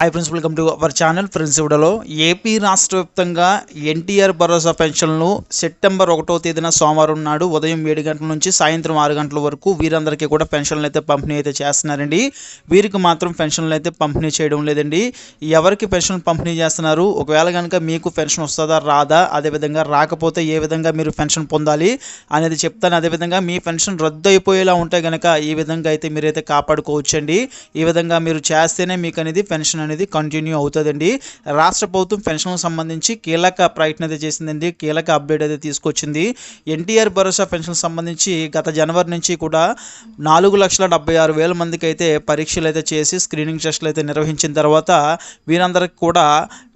Hi friends welcome to our channel friends ఇవిడలో AP రాష్ట్ర వ్యాప్తంగా ఎన్టీఆర్ భరోసా పెన్షన్లు సెప్టెంబర్ ఒకటో తేదీన సోమవారం నాడు ఉదయం ఏడు గంటల నుంచి సాయంత్రం ఆరు గంటల వరకు వీరందరికీ కూడా పెన్షన్లు అయితే పంపిణీ అయితే చేస్తున్నారండి. వీరికి మాత్రం పెన్షన్లు అయితే పంపిణీ చేయడం లేదండి. ఎవరికి పెన్షన్ పంపిణీ చేస్తున్నారు? ఒకవేళ కనుక మీకు పెన్షన్ వస్తుందా రాదా? అదేవిధంగా రాకపోతే ఏ విధంగా మీరు పెన్షన్ పొందాలి అనేది చెప్తాను. అదేవిధంగా మీ పెన్షన్ రద్దు అయిపోయేలా ఉంటే కనుక ఈ విధంగా అయితే మీరైతే కాపాడుకోవచ్చండి. ఈ విధంగా మీరు చేస్తేనే మీకు అనేది పెన్షన్ అనేది కంటిన్యూ అవుతుందండి. రాష్ట్ర ప్రభుత్వం పెన్షన్లకు సంబంధించి కీలక ప్రయత్నం అయితే చేసిందండి. కీలక అప్డేట్ అయితే తీసుకొచ్చింది. ఎన్టీఆర్ భరోసా పెన్షన్ సంబంధించి గత జనవరి నుంచి కూడా నాలుగు లక్షల డెబ్బై ఆరు వేల మందికి అయితే పరీక్షలు అయితే చేసి స్క్రీనింగ్ టెస్టులు అయితే నిర్వహించిన తర్వాత వీరందరికి కూడా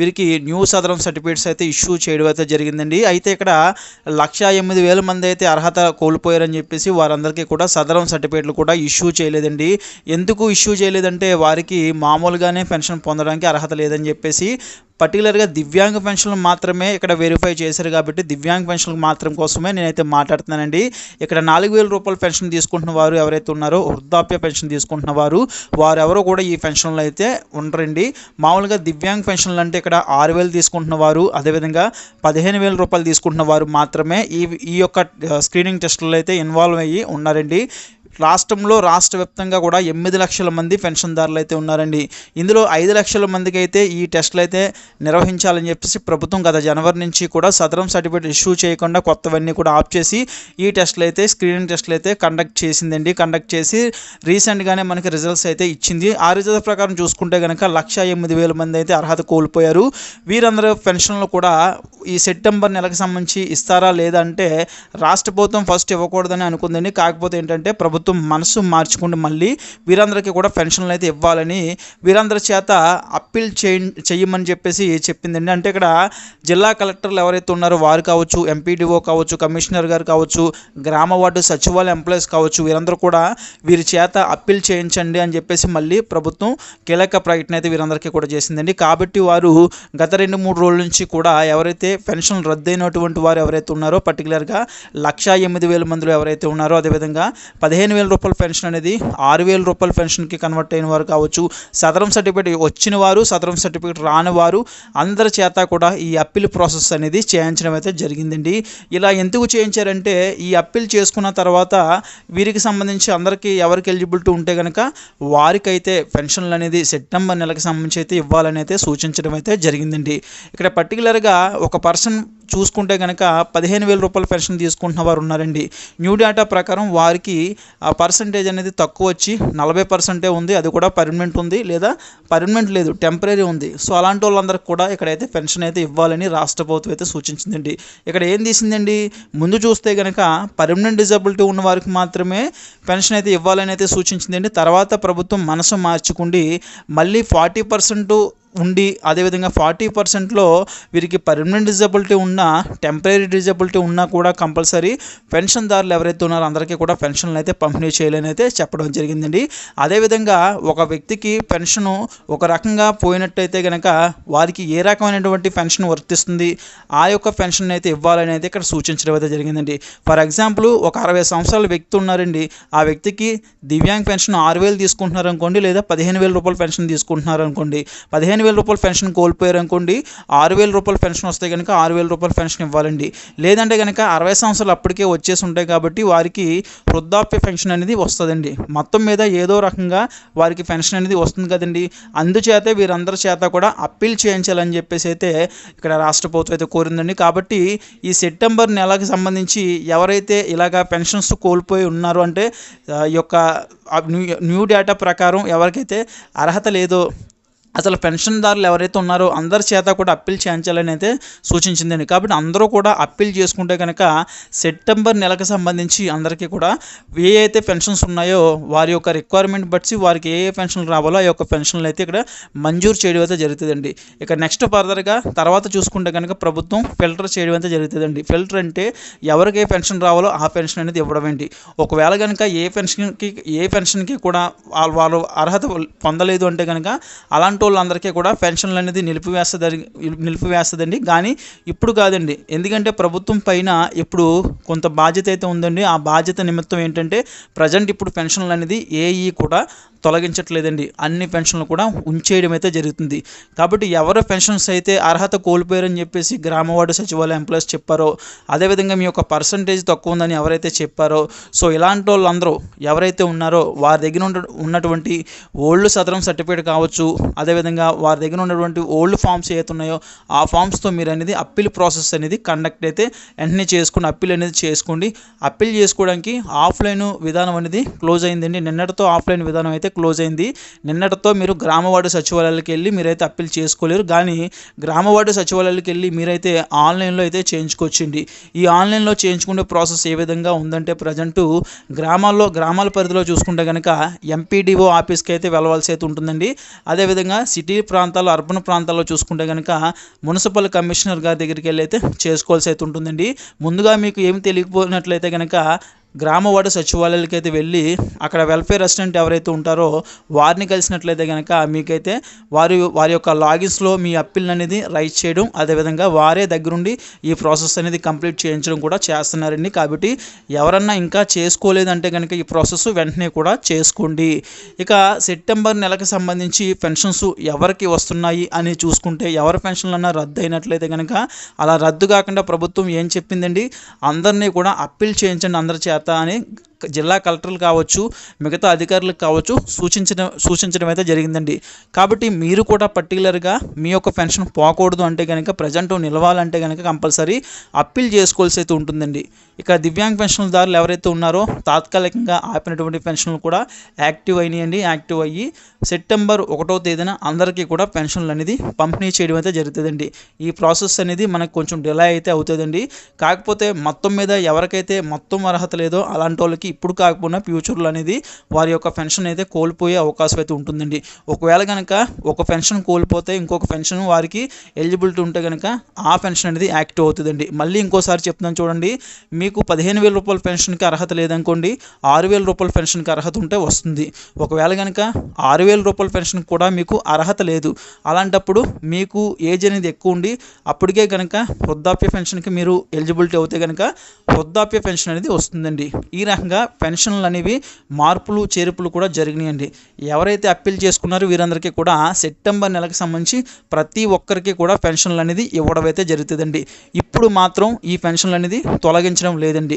వీరికి న్యూ సదరం సర్టిఫికేట్స్ అయితే ఇష్యూ చేయడం అయితే జరిగిందండి. అయితే ఇక్కడ లక్ష ఎనిమిది వేల మంది అయితే అర్హత కోల్పోయారని చెప్పేసి వారందరికీ కూడా సదరం సర్టిఫికేట్లు కూడా ఇష్యూ చేయలేదండి. ఎందుకు ఇష్యూ చేయలేదంటే వారికి మామూలుగానే పెన్షన్ పొందడానికి అర్హత లేదని చెప్పేసి పర్టికులర్గా దివ్యాంగ పెన్షన్లు మాత్రమే ఇక్కడ వెరిఫై చేశారు కాబట్టి దివ్యాంగ పెన్షన్లు మాత్రం కోసమే నేనైతే మాట్లాడుతున్నానండి. ఇక్కడ నాలుగు వేల రూపాయల పెన్షన్ తీసుకుంటున్న వారు ఎవరైతే ఉన్నారో వృద్ధాప్య పెన్షన్ తీసుకుంటున్న వారు వారెవరో కూడా ఈ పెన్షన్లు అయితే ఉండరండి. మామూలుగా దివ్యాంగ పెన్షన్లు అంటే ఇక్కడ ఆరు వేలు తీసుకుంటున్న వారు అదేవిధంగా పదిహేను వేల రూపాయలు తీసుకుంటున్న వారు మాత్రమే ఈ ఈ యొక్క స్క్రీనింగ్ టెస్టుల్లో అయితే ఇన్వాల్వ్ అయ్యి ఉన్నారండి. రాష్ట్రంలో రాష్ట్ర వ్యాప్తంగా కూడా ఎనిమిది లక్షల మంది పెన్షన్దారులు అయితే ఉన్నారండి. ఇందులో ఐదు లక్షల మందికి అయితే ఈ టెస్టులు అయితే నిర్వహించాలని చెప్పేసి ప్రభుత్వం గత జనవరి నుంచి కూడా సదరం సర్టిఫికేట్ ఇష్యూ చేయకుండా కొత్తవన్నీ కూడా ఆఫ్ చేసి ఈ టెస్టులు అయితే స్క్రీనింగ్ టెస్టులు అయితే కండక్ట్ చేసిందండి. కండక్ట్ చేసి రీసెంట్గానే మనకి రిజల్ట్స్ అయితే ఇచ్చింది. ఆ రిజల్ట్ ప్రకారం చూసుకుంటే కనుక లక్ష ఎనిమిది వేల మంది అయితే అర్హత కోల్పోయారు. వీరందరూ పెన్షన్లు కూడా ఈ సెప్టెంబర్ నెలకు సంబంధించి ఇస్తారా లేదా అంటే రాష్ట్ర ప్రభుత్వం ఫస్ట్ ఇవ్వకూడదని అనుకుందండి. కాకపోతే ఏంటంటే ప్రభుత్వం మనసు మార్చుకుంటూ మళ్ళీ వీరందరికీ కూడా పెన్షన్లు అయితే ఇవ్వాలని వీరందరి చేత అప్పీల్ చేయ చేయమని చెప్పేసి చెప్పిందండి అంటే ఇక్కడ జిల్లా కలెక్టర్లు ఎవరైతే ఉన్నారో వారు కావచ్చు ఎంపీడీఓ కావచ్చు కమిషనర్ గారు కావచ్చు గ్రామ వార్డు సచివాలయ ఎంప్లాయీస్ కావచ్చు వీరందరూ కూడా వీరి చేత అప్పీల్ చేయించండి అని చెప్పేసి మళ్ళీ ప్రభుత్వం కీలక ప్రకటన అయితే వీరందరికీ కూడా చేసిందండి. కాబట్టి వారు గత రెండు మూడు రోజుల నుంచి కూడా ఎవరైతే పెన్షన్ రద్దయినటువంటి వారు ఎవరైతే ఉన్నారో పర్టికులర్గా లక్షా ఎనిమిది వేల మందిలో ఎవరైతే ఉన్నారో అదేవిధంగా పదిహేను వేల రూపాయల పెన్షన్ అనేది ఆరు వేల రూపాయల పెన్షన్కి కన్వర్ట్ అయిన వారు కావచ్చు. సదరం సర్టిఫికేట్ వచ్చిన వారు సదరం సర్టిఫికేట్ రాని వారు అందరి చేత కూడా ఈ అప్పీల్ ప్రాసెస్ అనేది చేయించడం అయితే జరిగిందండి. ఇలా ఎందుకు చేయించారంటే ఈ అప్పీల్ చేసుకున్న తర్వాత వీరికి సంబంధించి అందరికీ ఎవరికి ఎలిజిబిలిటీ ఉంటే కనుక వారికైతే పెన్షన్లు అనేది సెప్టెంబర్ నెలకు సంబంధించి అయితే ఇవ్వాలని అయితే సూచించడం అయితే జరిగిందండి. ఇక్కడ పర్టికులర్గా ఒక పర్సన్ చూసుకుంటే కనుక పదిహేను వేల రూపాయల పెన్షన్ తీసుకుంటున్న వారు ఉన్నారండి న్యూ డేటా ప్రకారం వారికి ఆ పర్సంటేజ్ అనేది తక్కువ వచ్చి నలభై పర్సెంటే ఉంది. అది కూడా పర్మనెంట్ ఉంది లేదా పర్మనెంట్ లేదు టెంపరీ ఉంది. సో అలాంటి వాళ్ళందరికీ కూడా ఇక్కడైతే పెన్షన్ అయితే ఇవ్వాలని రాష్ట్ర ప్రభుత్వం అయితే సూచించిందండి. ఇక్కడ ఏం తీసిందండి? ముందు చూస్తే కనుక పర్మనెంట్ డిజబిలిటీ ఉన్న వారికి మాత్రమే పెన్షన్ అయితే ఇవ్వాలని అయితే సూచించిందండి. తర్వాత ప్రభుత్వం మనసు మార్చుకుండి మళ్ళీ ఫార్టీ పర్సెంట్ ఉండి అదేవిధంగా ఫార్టీ పర్సెంట్లో వీరికి పర్మనెంట్ డిజబిలిటీ ఉన్నా టెంపరీ డిజబిలిటీ ఉన్నా కూడా కంపల్సరీ పెన్షన్దారులు ఎవరైతే ఉన్నారో అందరికీ కూడా పెన్షన్లు అయితే పంపిణీ చేయాలని అయితే చెప్పడం జరిగిందండి. అదేవిధంగా ఒక వ్యక్తికి పెన్షను ఒక రకంగా పోయినట్టయితే కనుక వారికి ఏ రకమైనటువంటి పెన్షన్ వర్తిస్తుంది ఆ యొక్క పెన్షన్ అయితే ఇవ్వాలని అయితే ఇక్కడ సూచించడం అయితే జరిగిందండి. ఫర్ ఎగ్జాంపుల్ ఒక అరవై సంవత్సరాల వ్యక్తి ఉన్నారండి ఆ వ్యక్తికి దివ్యాంగ్ పెన్షన్ ఆరు వేలు తీసుకుంటున్నారు అనుకోండి లేదా పదిహేను వేల రూపాయల పెన్షన్ తీసుకుంటున్నారు అనుకోండి పదిహేను వేల రూపాయల పెన్షన్ కోల్పోయారు అనుకోండి ఆరు వేల రూపాయల పెన్షన్ వస్తే కనుక ఆరు వేల రూపాయల పెన్షన్ ఇవ్వాలండి. లేదంటే కనుక అరవై సంవత్సరాలు అప్పటికే వచ్చేసి ఉంటాయి కాబట్టి వారికి వృద్ధాప్య పెన్షన్ అనేది వస్తుందండి. మొత్తం మీద ఏదో రకంగా వారికి పెన్షన్ అనేది వస్తుంది కదండి. అందుచేత వీరందరి చేత కూడా అప్పీల్ చేయించాలని చెప్పేసి అయితే ఇక్కడ రాష్ట్ర ప్రభుత్వం అయితే కోరిందండి. కాబట్టి ఈ సెప్టెంబర్ నెలకు సంబంధించి ఎవరైతే ఇలాగ పెన్షన్స్ కోల్పోయి ఉన్నారో అంటే ఈ యొక్క న్యూ న్యూ డేటా ప్రకారం ఎవరికైతే అర్హత లేదో అసలు పెన్షన్దారులు ఎవరైతే ఉన్నారో అందరి చేత కూడా అప్పీల్ చేయించాలని అయితే సూచించిందండి. కాబట్టి అందరూ కూడా అప్పీల్ చేసుకుంటే కనుక సెప్టెంబర్ నెలకు సంబంధించి అందరికీ కూడా ఏ అయితే పెన్షన్స్ ఉన్నాయో వారి యొక్క రిక్వైర్మెంట్ బట్టి వారికి ఏ ఏ పెన్షన్లు రావాలో ఆ యొక్క పెన్షన్లు అయితే ఇక్కడ మంజూరు చేయడం అయితే జరుగుతుందండి. ఇక నెక్స్ట్ ఫర్దర్గా తర్వాత చూసుకుంటే కనుక ప్రభుత్వం ఫిల్టర్ చేయడం అయితే జరుగుతుందండి. ఫిల్టర్ అంటే ఎవరికి ఏ పెన్షన్ రావాలో ఆ పెన్షన్ అనేది ఇవ్వడం ఏంటి ఒకవేళ కనుక ఏ పెన్షన్కి ఏ పెన్షన్కి కూడా వాళ్ళు అర్హత పొందలేదు అంటే కనుక అలాంటి వాళ్ళందరికీ కూడా పెన్షన్లు అనేది నిలిపివేస్తుంది నిలిపివేస్తుందండి. కానీ ఇప్పుడు కాదండి. ఎందుకంటే ప్రభుత్వం పైన ఇప్పుడు కొంత బాధ్యత అయితే ఉందండి. ఆ బాధ్యత నిమిత్తం ఏంటంటే ప్రజెంట్ ఇప్పుడు పెన్షన్లు అనేది ఏఈ కూడా తొలగించట్లేదండి. అన్ని పెన్షన్లు కూడా ఉంచేయడం అయితే జరుగుతుంది. కాబట్టి ఎవరు పెన్షన్స్ అయితే అర్హత కోల్పోయారని చెప్పేసి గ్రామవార్డు సచివాలయ ఎంప్లాయీస్ చెప్పారో అదేవిధంగా మీ యొక్క పర్సంటేజ్ తక్కువ ఉందని ఎవరైతే చెప్పారో సో ఇలాంటి వాళ్ళందరూ ఎవరైతే ఉన్నారో వారి దగ్గర ఉన్నటువంటి ఓల్డ్ సదరం సర్టిఫికేట్ కావచ్చు అదేవిధంగా వారి దగ్గర ఉన్నటువంటి ఓల్డ్ ఫామ్స్ ఏవైతే ఉన్నాయో ఆ ఫామ్స్తో మీరు అనేది అప్పీల్ ప్రాసెస్ అనేది కండక్ట్ అయితే వెంటనే చేసుకుని అప్పీల్ అనేది చేసుకోండి. అప్పీల్ చేసుకోవడానికి ఆఫ్లైన్ విధానం అనేది క్లోజ్ అయిందండి. నిన్నటితో ఆఫ్లైన్ విధానం అయితే క్లోజ్ అయింది. నిన్నటితో మీరు గ్రామవార్డు సచివాలయాలకు వెళ్ళి మీరైతే అప్పీల్ చేసుకోలేరు. కానీ గ్రామవార్డు సచివాలయాలకు వెళ్ళి మీరైతే ఆన్లైన్లో అయితే చేయించుకోవచ్చండి ఈ ఆన్లైన్లో చేయించుకునే ప్రాసెస్ ఏ విధంగా ఉందంటే ప్రజెంటు గ్రామాల్లో గ్రామాల పరిధిలో చూసుకుంటే కనుక ఎంపీడీఓ ఆఫీస్కి అయితే వెళ్ళవలసి అయితే ఉంటుందండి. అదేవిధంగా సిటీ ప్రాంతాల్లో అర్బన్ ప్రాంతాల్లో చూసుకుంటే కనుక మున్సిపల్ కమిషనర్ గారి దగ్గరికి వెళ్ళి అయితే చేసుకోవాల్సి అయితే ఉంటుందండి. ముందుగా మీకు ఏమి తెలియకపోయినట్లయితే కనుక గ్రామ వార్డు సచివాలయాలకి అయితే వెళ్ళి అక్కడ వెల్ఫేర్ అసిస్టెంట్ ఎవరైతే ఉంటారో వారిని కలిసినట్లయితే కనుక మీకైతే వారి వారి యొక్క లాగిన్స్లో మీ అప్పీల్ అనేది రైట్ చేయడం అదేవిధంగా వారే దగ్గరుండి ఈ ప్రాసెస్ అనేది కంప్లీట్ చేయించడం కూడా చేస్తున్నారండి. కాబట్టి ఎవరన్నా ఇంకా చేసుకోలేదంటే కనుక ఈ ప్రాసెస్ వెంటనే కూడా చేసుకోండి. ఇక సెప్టెంబర్ నెలకు సంబంధించి పెన్షన్స్ ఎవరికి వస్తున్నాయి అని చూసుకుంటే ఎవరి పెన్షన్లన్నా రద్దు అయినట్లయితే కనుక అలా రద్దు కాకుండా ప్రభుత్వం ఏం చెప్పిందండి? అందరినీ కూడా అప్పీల్ చేయించండి అందరి చేత అని జిల్లా కలెక్టర్లు కావచ్చు మిగతా అధికారులకు కావచ్చు సూచించడం సూచించడం అయితే జరిగిందండి. కాబట్టి మీరు కూడా పర్టికులర్గా మీ యొక్క పెన్షన్ పోకూడదు అంటే కనుక ప్రజెంట్ నిలవాలంటే కనుక కంపల్సరీ అప్పీల్ చేసుకోవాల్సి అయితే ఉంటుందండి. ఇక దివ్యాంగ్ పెన్షన్దారులు ఎవరైతే ఉన్నారో తాత్కాలికంగా ఆపినటువంటి పెన్షన్లు కూడా యాక్టివ్ అయినాయండి. యాక్టివ్ అయ్యి సెప్టెంబర్ ఒకటో తేదీన అందరికీ కూడా పెన్షన్లు అనేది పంపిణీ చేయడం అయితే జరుగుతుందండి. ఈ ప్రాసెస్ అనేది మనకు కొంచెం డిలే అయితే అవుతుందండి. కాకపోతే మొత్తం మీద ఎవరికైతే మొత్తం అర్హత లేదో అలాంటి వాళ్ళకి ఇప్పుడు కాకపోయినా ఫ్యూచర్లో అనేది వారి యొక్క పెన్షన్ అయితే కోల్పోయే అవకాశం అయితే ఉంటుందండి. ఒకవేళ కనుక ఒక పెన్షన్ కోల్పోతే ఇంకొక పెన్షన్ వారికి ఎలిజిబిలిటీ ఉంటే కనుక ఆ పెన్షన్ అనేది యాక్టివ్ అవుతుందండి. మళ్ళీ ఇంకోసారి చెప్తున్నాను చూడండి మీకు పదిహేను వేల రూపాయల పెన్షన్కి అర్హత లేదనుకోండి ఆరు వేల రూపాయల పెన్షన్కి అర్హత ఉంటే వస్తుంది. ఒకవేళ కనుక ఆరు వేల రూపాయల పెన్షన్ కూడా మీకు అర్హత లేదు అలాంటప్పుడు మీకు ఏజ్ అనేది ఎక్కువ ఉండి అప్పటికే కనుక వృద్ధాప్య పెన్షన్కి మీరు ఎలిజిబిలిటీ అవుతే కనుక వృద్ధాప్య పెన్షన్ అనేది వస్తుందండి. ఈ రకంగా పెన్షన్లు అనేవి మార్పులు చేర్పులు కూడా జరిగినాయండి. ఎవరైతే అప్పీల్ చేసుకున్నారో వీరందరికీ కూడా సెప్టెంబర్ నెలకు సంబంధించి ప్రతి ఒక్కరికి కూడా పెన్షన్లు అనేది ఇవ్వడం అయితే జరుగుతుందండి. ఇప్పుడు మాత్రం ఈ పెన్షన్లు అనేది తొలగించడం లేదండి.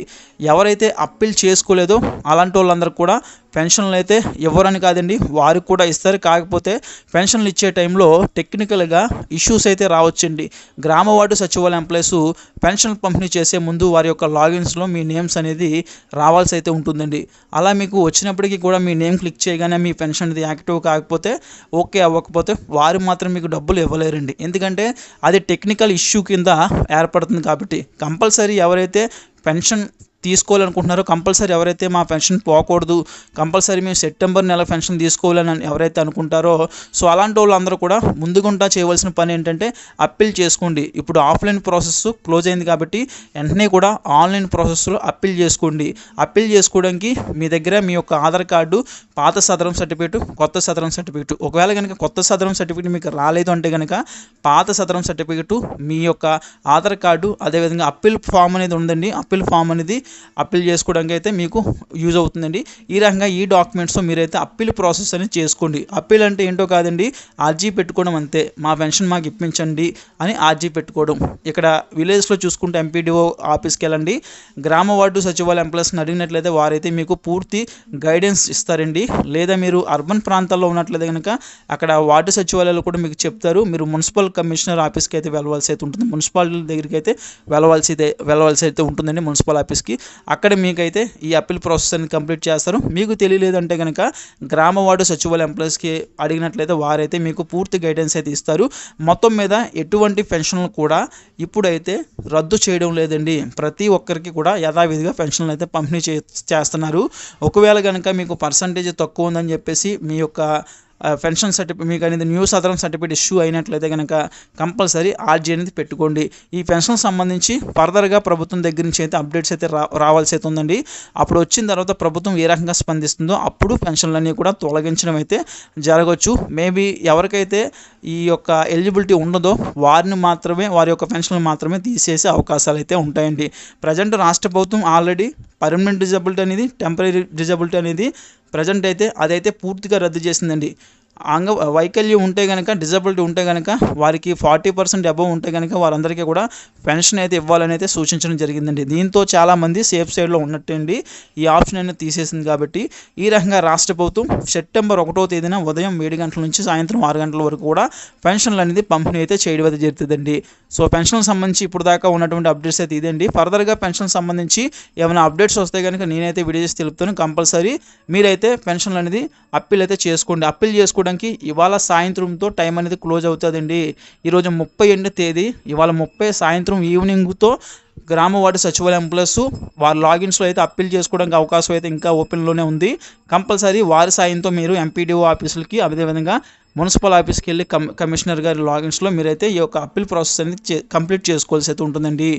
ఎవరైతే అప్పీల్ చేసుకోలేదో అలాంటి వాళ్ళందరూ కూడా పెన్షన్లు అయితే ఇవ్వరని కాదండి వారికి కూడా ఇస్తారు. కాకపోతే పెన్షన్లు ఇచ్చే టైంలో టెక్నికల్గా ఇష్యూస్ అయితే రావచ్చండి. గ్రామ వార్డు సచివాలయ ఎంప్లాయీస్ పెన్షన్ పంపిణీ చేసే ముందు వారి యొక్క లాగిన్స్లో మీ నేమ్స్ అనేది రావాల్సి అయితే ఉంటుందండి. అలా మీకు వచ్చినప్పటికీ కూడా మీ నేమ్ క్లిక్ చేయగానే మీ పెన్షన్ అనేది యాక్టివ్ కాకపోతే ఓకే అవ్వకపోతే వారు మాత్రం మీకు డబ్బులు ఇవ్వలేరండి. ఎందుకంటే అది టెక్నికల్ ఇష్యూ కింద ఏర్పడుతుంది. కాబట్టి కంపల్సరీ ఎవరైతే పెన్షన్ తీసుకోవాలనుకుంటున్నారో కంపల్సరీ ఎవరైతే మా పెన్షన్ పోకూడదు కంపల్సరీ మేము సెప్టెంబర్ నెల పెన్షన్ తీసుకోవాలని ఎవరైతే అనుకుంటారో సో అలాంటి వాళ్ళందరూ కూడా ముందుగుంటా చేయవలసిన పని ఏంటంటే అప్పీల్ చేసుకోండి. ఇప్పుడు ఆఫ్లైన్ ప్రాసెస్ క్లోజ్ అయింది కాబట్టి వెంటనే కూడా ఆన్లైన్ ప్రాసెస్లో అప్పీల్ చేసుకోండి. అప్పీల్ చేసుకోవడానికి మీ దగ్గర మీ యొక్క ఆధార్ కార్డు పాత సదరం సర్టిఫికేట్ కొత్త సదరం సర్టిఫికేట్. ఒకవేళ కనుక కొత్త సదరం సర్టిఫికేట్ మీకు రాలేదు అంటే కనుక పాత సదరం సర్టిఫికేట్ మీ యొక్క ఆధార్ కార్డు అదేవిధంగా అప్పీల్ ఫామ్ అనేది ఉందండి. అప్పీల్ ఫామ్ అనేది అప్పీల్ చేసుకోవడానికి అయితే మీకు యూజ్ అవుతుందండి. ఈ రకంగా ఈ డాక్యుమెంట్స్ మీరైతే అప్పీల్ ప్రాసెస్ అనేది చేసుకోండి. అప్పీల్ అంటే ఏంటో కాదండి ఆర్జీ పెట్టుకోవడం అంతే. మా పెన్షన్ మాకు ఇప్పించండి అని ఆర్జీ పెట్టుకోవడం. ఇక్కడ విలేజ్లో చూసుకుంటే ఎంపీడీఓ ఆఫీస్కి వెళ్ళండి. గ్రామ వార్డు సచివాలయ ఎంప్లాయీస్ని అడిగినట్లయితే వారైతే మీకు పూర్తి గైడెన్స్ ఇస్తారండి. లేదా మీరు అర్బన్ ప్రాంతాల్లో ఉన్నట్లయితే కనుక అక్కడ వార్డు సచివాలయాలు కూడా మీకు చెప్తారు. మీరు మున్సిపల్ కమిషనర్ ఆఫీస్కి అయితే వెళ్ళవలసి అయితే ఉంటుంది. మున్సిపాలిటీ దగ్గరికి అయితే వెళ్ళవలసి అయితే వెళ్ళవలసి అయితే ఉంటుందండి మున్సిపల్ ఆఫీస్కి. అక్కడ మీకైతే ఈ అప్పీల్ ప్రాసెస్ అనేది కంప్లీట్ చేస్తారు. మీకు తెలియలేదంటే కనుక గ్రామ వార్డు సచివాలయ ఎంప్లాయీస్కి అడిగినట్లయితే వారైతే మీకు పూర్తి గైడెన్స్ అయితే ఇస్తారు. మొత్తం మీద ఎటువంటి పెన్షన్లు కూడా ఇప్పుడైతే రద్దు చేయడం లేదండి. ప్రతి ఒక్కరికి కూడా యథావిధిగా పెన్షన్లు అయితే పంపిణీ చే చేస్తున్నారు. ఒకవేళ కనుక మీకు పర్సంటేజ్ తక్కువ ఉందని చెప్పేసి మీ యొక్క పెన్షన్ సర్టిఫికేట్ మీకు అనేది న్యూ సదరం సర్టిఫికేట్ ఇష్యూ అయినట్లయితే కనుక కంపల్సరీ ఆర్జీ అనేది పెట్టుకోండి. ఈ పెన్షన్ సంబంధించి ఫర్దర్గా ప్రభుత్వం దగ్గర నుంచి అయితే అప్డేట్స్ అయితే రా రావాల్సి అయితే ఉందండి. అప్పుడు వచ్చిన తర్వాత ప్రభుత్వం ఏ రకంగా స్పందిస్తుందో అప్పుడు పెన్షన్లన్నీ కూడా తొలగించడం అయితే జరగవచ్చు మేబీ ఎవరికైతే ఈ యొక్క ఎలిజిబిలిటీ ఉండదో వారిని మాత్రమే వారి యొక్క పెన్షన్లు మాత్రమే తీసేసే అవకాశాలు అయితే ఉంటాయండి. ప్రజెంట్ రాష్ట్ర ప్రభుత్వం ఆల్రెడీ పర్మనెంట్ డిజబిలిటీ అనేది టెంపరీ డిజబిలిటీ అనేది ప్రజెంట్ అయితే అదైతే పూర్తిగా రద్దు చేసిందండి. అంగ వైకల్యం ఉంటే కనుక డిజబిలిటీ ఉంటే కనుక వారికి ఫార్టీ పర్సెంట్ అబవ్ ఉంటే కనుక వారందరికీ కూడా పెన్షన్ అయితే ఇవ్వాలని అయితే సూచించడం జరిగిందండి. దీంతో చాలామంది సేఫ్ సైడ్లో ఉన్నట్టండి ఈ ఆప్షన్ అనేది తీసేసింది కాబట్టి ఈ రకంగా రాష్ట్ర ప్రభుత్వం సెప్టెంబర్ ఒకటో తేదీన ఉదయం ఏడు గంటల నుంచి సాయంత్రం ఆరు గంటల వరకు కూడా పెన్షన్లు అనేది పంపిణీ అయితే చేయడం అయితే జరుగుతుందండి. సో పెన్షన్ సంబంధించి ఇప్పుడు దాకా ఉన్నటువంటి అప్డేట్స్ అయితే ఇదండి. ఫర్దర్గా పెన్షన్ సంబంధించి ఏమైనా అప్డేట్స్ వస్తే కనుక నేనైతే వీడియో చేసి తెలుపుతాను. కంపల్సరీ మీరైతే పెన్షన్లు అనేది అప్పీల్ అయితే చేసుకోండి. అప్పీల్ చేసుకోవడానికి ఇవాళ సాయంత్రంతో టైం అనేది క్లోజ్ అవుతుందండి. ఈరోజు ముప్పై ఎనిమిది తేదీ. ఇవాళ ముప్పై సాయంత్రం ఈవినింగ్తో గ్రామ వార్డు సచివాలయం ప్లస్ వారి లాగిన్స్లో అయితే అప్పీల్ చేసుకోవడానికి అవకాశం అయితే ఇంకా ఓపెన్లోనే ఉంది. కంపల్సరీ వారి సాయంతో మీరు ఎంపీడీఓ ఆఫీసులకి అదేవిధంగా మున్సిపల్ ఆఫీస్కి వెళ్ళి కమిషనర్ గారి లాగిన్స్లో మీరైతే ఈ యొక్క అప్పీల్ ప్రాసెస్ అనేది కంప్లీట్ చేసుకోవాల్సి అయితే ఉంటుందండి.